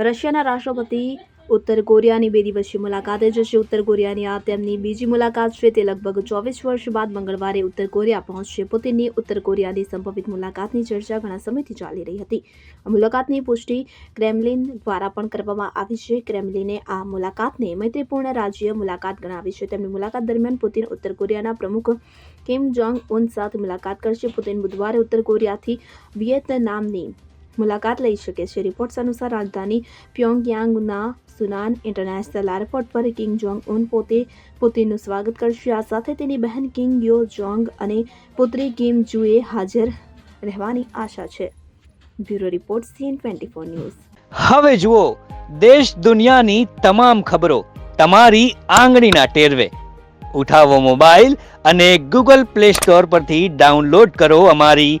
રશિયાના રાષ્ટ્રપતિ ઉત્તર કોરિયાની બે દિવસીય મુલાકાતે જશે. ઉત્તર કોરિયાની આ તેમની બીજી મુલાકાત છે. તે લગભગ ચોવીસ વર્ષ બાદ મંગળવારે ઉત્તર કોરિયા પહોંચશે. પુતિનની ઉત્તર કોરિયાની સંભવિત મુલાકાતની ચર્ચા ઘણા સમયથી ચાલી રહી હતી. આ મુલાકાતની પુષ્ટિ ક્રેમલિન દ્વારા પણ કરવામાં આવી છે. ક્રેમલિને આ મુલાકાતને મૈત્રીપૂર્ણ રાજ્ય મુલાકાત ગણાવી છે. તેમની મુલાકાત દરમિયાન પુતિન ઉત્તર કોરિયાના પ્રમુખ કિમ જોંગ ઉન સાથે મુલાકાત કરશે. પુતિન બુધવારે ઉત્તર કોરિયાથી વિયેતનામની મુલાકાત લઈ શકે છે. રિપોર્ટ્સ અનુસાર, રાજધાની પ્યોંગયાંગના સુનાન ઇન્ટરનેશનલ એરપોર્ટ પર કિંગ જોંગ ઉન પોતે પુતિનનું સ્વાગત કરશે. આ સાથે તેની બહેન કિંગ યો જોંગ અને પુત્રી કિમ જુએ હાજર રહેવાની આશા છે. Bureau report, CN twenty four news. હવે જુઓ દેશ દુનિયાની તમામ ખબરો તમારી આંગળીના ટેરવે. ઉઠાવો મોબાઈલ અને ગૂગલ પ્લે સ્ટોર પરથી ડાઉનલોડ કરો અમારી